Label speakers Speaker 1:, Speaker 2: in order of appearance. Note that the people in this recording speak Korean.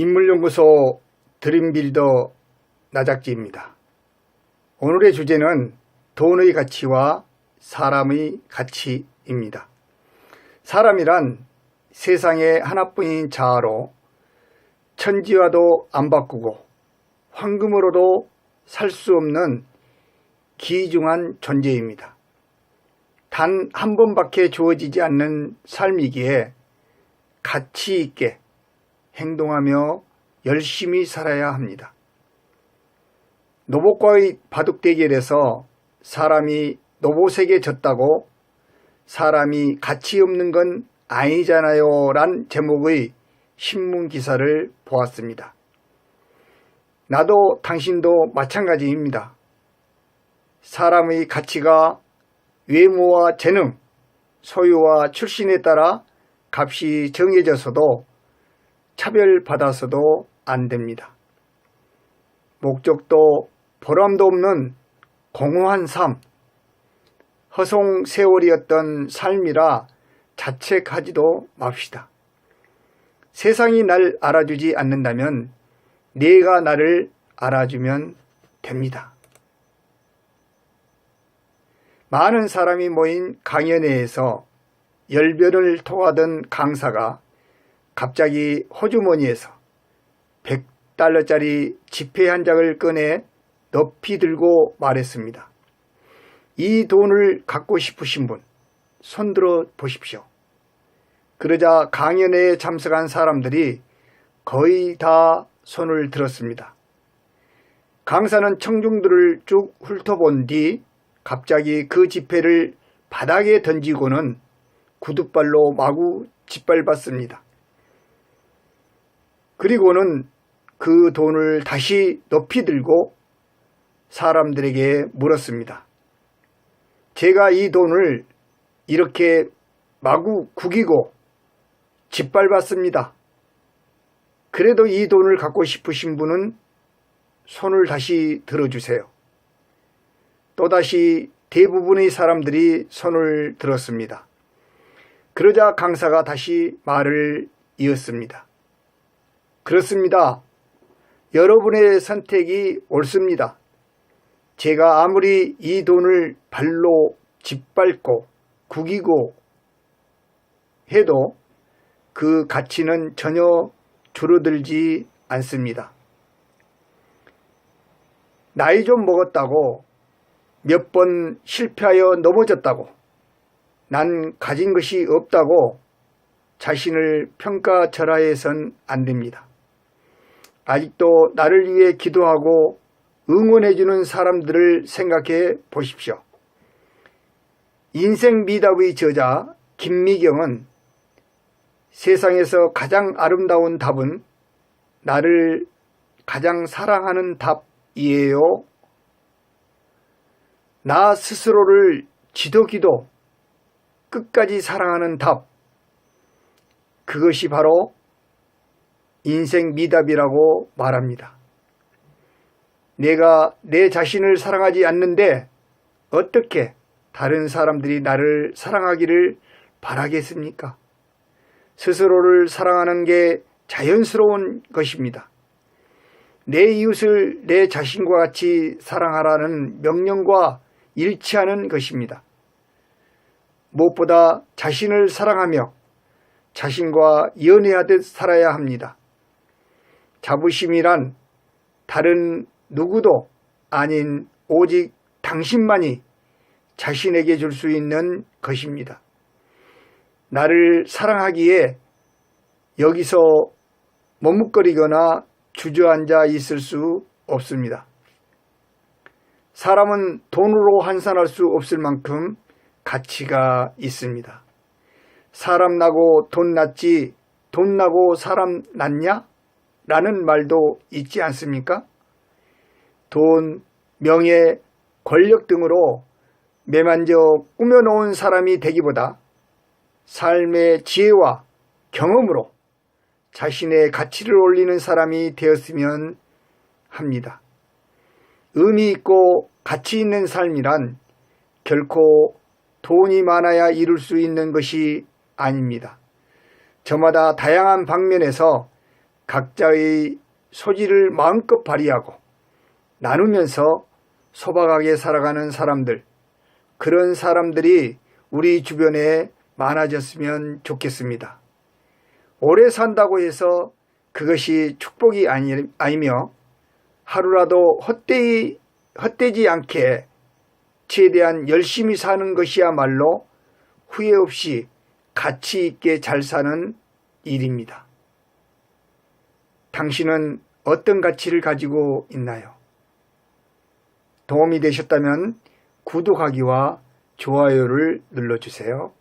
Speaker 1: 인물연구소 드림빌더 나작지입니다. 오늘의 주제는 돈의 가치와 사람의 가치입니다. 사람이란 세상에 하나뿐인 자아로 천지와도 안 바꾸고 황금으로도 살 수 없는 기중한 존재입니다. 단 한 번밖에 주어지지 않는 삶이기에 가치 있게 행동하며 열심히 살아야 합니다. 노봇과의 바둑 대결에서 사람이 노봇에게 졌다고 사람이 가치 없는 건 아니잖아요 란 제목의 신문 기사를 보았습니다. 나도 당신도 마찬가지입니다. 사람의 가치가 외모와 재능, 소유와 출신에 따라 값이 정해져서도 차별받아서도 안 됩니다. 목적도 보람도 없는 공허한 삶, 허송 세월이었던 삶이라 자책하지도 맙시다. 세상이 날 알아주지 않는다면 내가 나를 알아주면 됩니다. 많은 사람이 모인 강연회에서 열변을 토하던 강사가 갑자기 호주머니에서 100달러짜리 지폐 한 장을 꺼내 높이 들고 말했습니다. 이 돈을 갖고 싶으신 분, 손들어 보십시오. 그러자 강연회에 참석한 사람들이 거의 다 손을 들었습니다. 강사는 청중들을 쭉 훑어본 뒤 갑자기 그 지폐를 바닥에 던지고는 구둣발로 마구 짓밟았습니다. 그리고는 그 돈을 다시 높이 들고 사람들에게 물었습니다. 제가 이 돈을 이렇게 마구 구기고 짓밟았습니다. 그래도 이 돈을 갖고 싶으신 분은 손을 다시 들어주세요. 또다시 대부분의 사람들이 손을 들었습니다. 그러자 강사가 다시 말을 이었습니다. 그렇습니다. 여러분의 선택이 옳습니다. 제가 아무리 이 돈을 발로 짓밟고 구기고 해도 그 가치는 전혀 줄어들지 않습니다. 나이 좀 먹었다고 몇 번 실패하여 넘어졌다고 난 가진 것이 없다고 자신을 평가절하해선 안 됩니다. 아직도 나를 위해 기도하고 응원해주는 사람들을 생각해 보십시오. 인생 미답의 저자 김미경은 세상에서 가장 아름다운 답은 나를 가장 사랑하는 답이에요. 나 스스로를 지도기도 끝까지 사랑하는 답. 그것이 바로 인생 미답이라고 말합니다. 내가 내 자신을 사랑하지 않는데 어떻게 다른 사람들이 나를 사랑하기를 바라겠습니까? 스스로를 사랑하는 게 자연스러운 것입니다. 내 이웃을 내 자신과 같이 사랑하라는 명령과 일치하는 것입니다. 무엇보다 자신을 사랑하며 자신과 연애하듯 살아야 합니다. 자부심이란 다른 누구도 아닌 오직 당신만이 자신에게 줄 수 있는 것입니다. 나를 사랑하기에 여기서 머뭇거리거나 주저앉아 있을 수 없습니다. 사람은 돈으로 환산할 수 없을 만큼 가치가 있습니다. 사람 나고 돈 났지 돈 나고 사람 났냐? 라는 말도 있지 않습니까? 돈, 명예, 권력 등으로 매만져 꾸며놓은 사람이 되기보다 삶의 지혜와 경험으로 자신의 가치를 올리는 사람이 되었으면 합니다. 의미 있고 가치 있는 삶이란 결코 돈이 많아야 이룰 수 있는 것이 아닙니다. 저마다 다양한 방면에서 각자의 소질을 마음껏 발휘하고 나누면서 소박하게 살아가는 사람들, 그런 사람들이 우리 주변에 많아졌으면 좋겠습니다. 오래 산다고 해서 그것이 축복이 아니, 아니며 하루라도 헛되이, 헛되지 않게 최대한 열심히 사는 것이야말로 후회 없이 가치 있게 잘 사는 일입니다. 당신은 어떤 가치를 가지고 있나요? 도움이 되셨다면 구독하기와 좋아요를 눌러주세요.